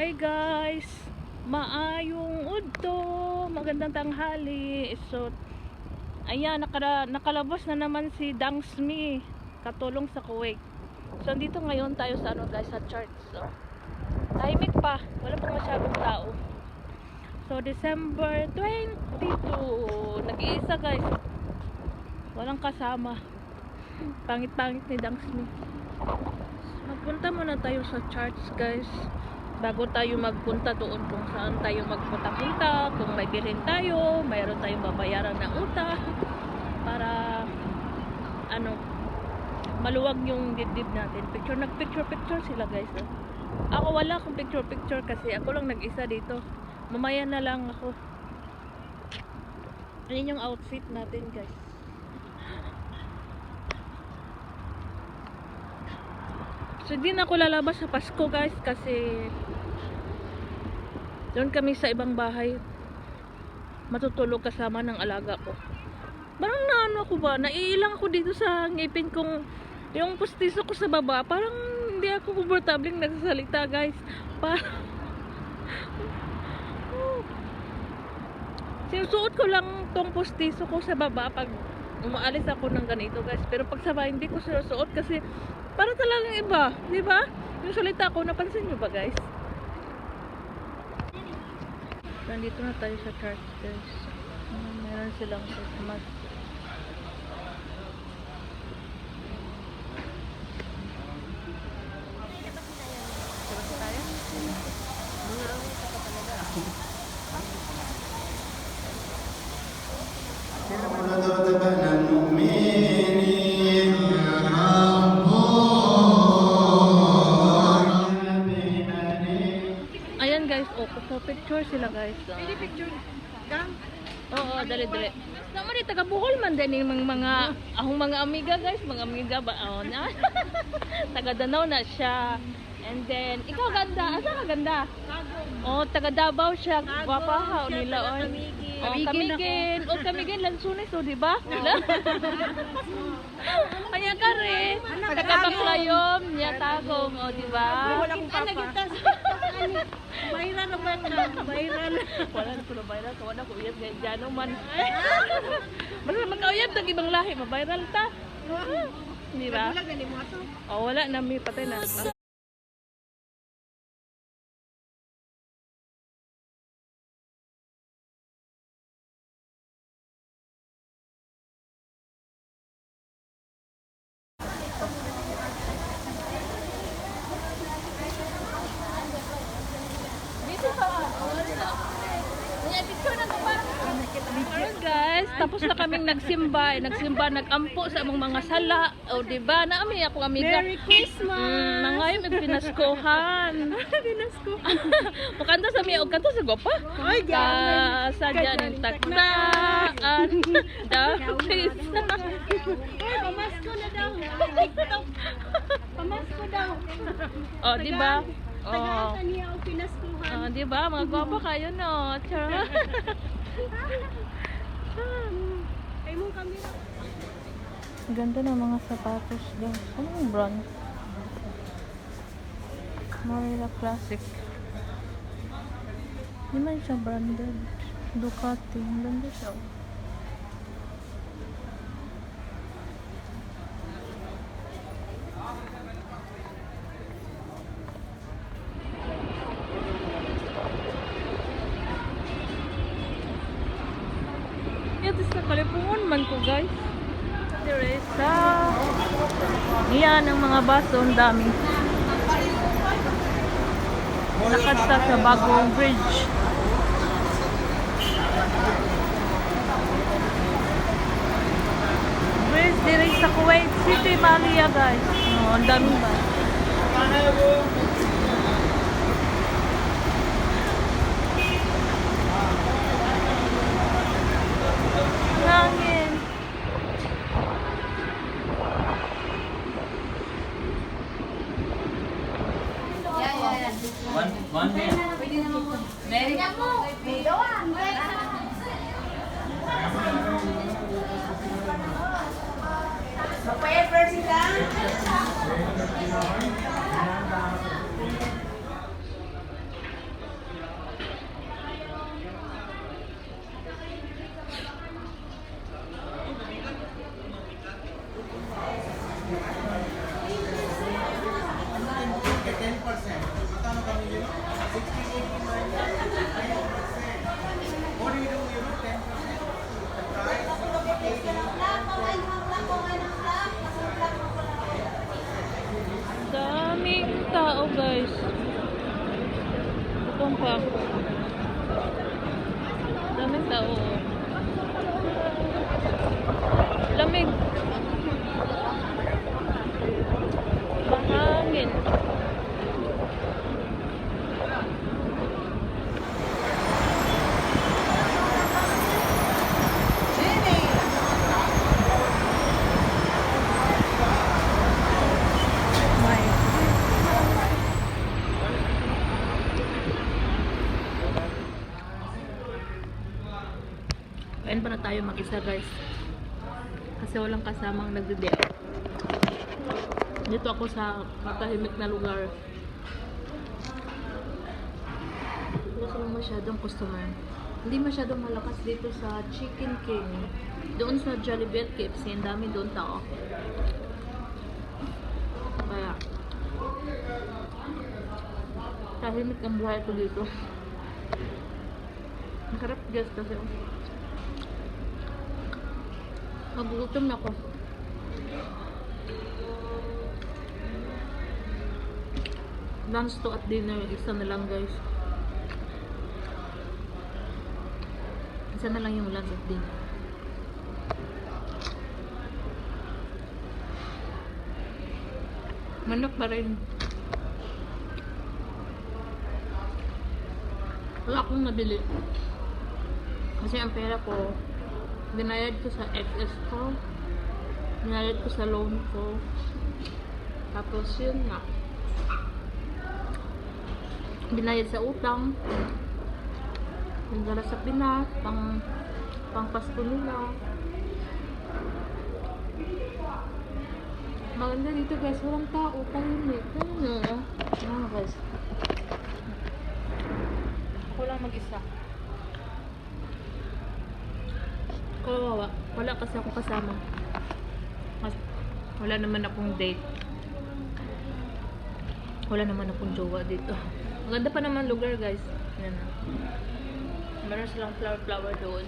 Hi guys! Maayong udto! Magandang tanghali! So, ayan, nakala, nakalabas na naman si Dangsmi katulong sa Kuwait. So, dito ngayon tayo sa ano guys, sa church. So, tahimik pa. Wala pang masyadong tao. So, December 22. Nag-iisa guys. Walang kasama. Pangit-pangit ni Dangsmi. Magpunta muna tayo sa church guys bago tayo magpunta doon kung saan tayo magpunta-punta kung may bilhin tayo mayroon tayong babayaran na utang para ano maluwag yung dibdib natin. Picture nag picture picture sila guys oh. ako wala akong picture picture kasi ako lang nag-isa dito. Mamaya na lang ako. Ayun yung outfit natin guys So, di na ako lalabas sa Pasko, guys, kasi doon kami sa ibang bahay. Matutulog kasama ng alaga ko. Parang naano ako ba? Naiilang ako dito sa ngipin kong yung pustiso ko sa baba. Parang hindi ako komportable nagsasalita, guys. Parang Sinusuot ko lang tong pustiso ko sa baba pag umaalis ako ng ganito, guys. Pero pag sa hindi ko sinusuot kasi para talaga ng iba, di ba? Yung salita ko, napansin nyo ba guys? Nandito na tayo sa tractors. Ah, meron silang Christmas. Pero manalo tayo ng mumini sila guys. Oh. picture gang. Oo, dali dali. Naman ni taga Bohol man din yung mga, akong mga amiga guys, mga amiga ba oh, na. taga Danau na siya. And then ikaw ganda, asa ka ganda? Oh, taga Davao siya. Gwapa ha nila oy. Oh, kamigin. Oh, kamigin lansunes oh, di ba? Ayan ka rin. Taga Baklayom, niya tagong, oh, di ba? Wala akong papa. Bayra na ba na? Bayra na. Wala na ko na viral. Wala ko uyab dyan dyan man. Basta magkauyab tag ibang lahi. Mabiral ta. Di ba? Wala gani mo ato. O wala na may patay na. Guys, tapos na kaming nagsimba, eh, nagsimba, nagampo sa among mga sala. O di ba? Naami ako amiga. Merry Christmas. Mm, nangayon may pinaskohan. Pinasko. Mukanta sa miya, o kanta sa gopa. Ay, Ka sa dyan takdaan. Dapis. Ay, pamasko na daw. Pamasko daw. O, di ba? O, Tagaan niya o pinaskuhan. o, di ba? Mga gwapa kayo, no? Charot. Ay mong kamera. Ganda ng mga sapatos guys. Anong brand? Marilla Classic. Hindi man siya branded. Ducati. Ganda siya. oh. Yan, tapos nakalipungan man ko guys. Teresa. Yan ang mga baso, ang dami. Nakadsa sa bagong bridge. Bridge diri sa Kuwait City, Malia guys. No, ang daming ba. One minute. Mary. Magpa-effort sila. Thank you. Daming tao guys. Ito pa. Daming tao. oh. Lamig. Mahangin. Kain pa na tayo mag-isa guys. Kasi walang kasamang nagbibiyaw. Dito ako sa matahimik na lugar. Wala lang masyadong customer. Hindi masyadong malakas dito sa Chicken King. Doon sa Jollibee at KFC, ang dami doon tao. Kaya, tahimik ang buhay ko dito. Masarap guys kasi. Magugutom na ako. Lunch to at dinner, isa na lang guys. Isa na lang yung lunch at dinner. Manok pa rin. Wala akong nabili. Kasi ang pera ko, binayad ko sa XS ko, binayad ko sa loan ko, tapos yun nga, binayad sa utang, yung dala sa Pinas, pang, pang Pasko nila. Maganda dito guys, walang tao, tahimik. Ano? Ano guys? Ako lang mag-isa. Wala kasi ako kasama. Mas, wala naman akong date. Wala naman akong jowa dito. Maganda pa naman lugar guys. Na. Meron silang flower-flower doon.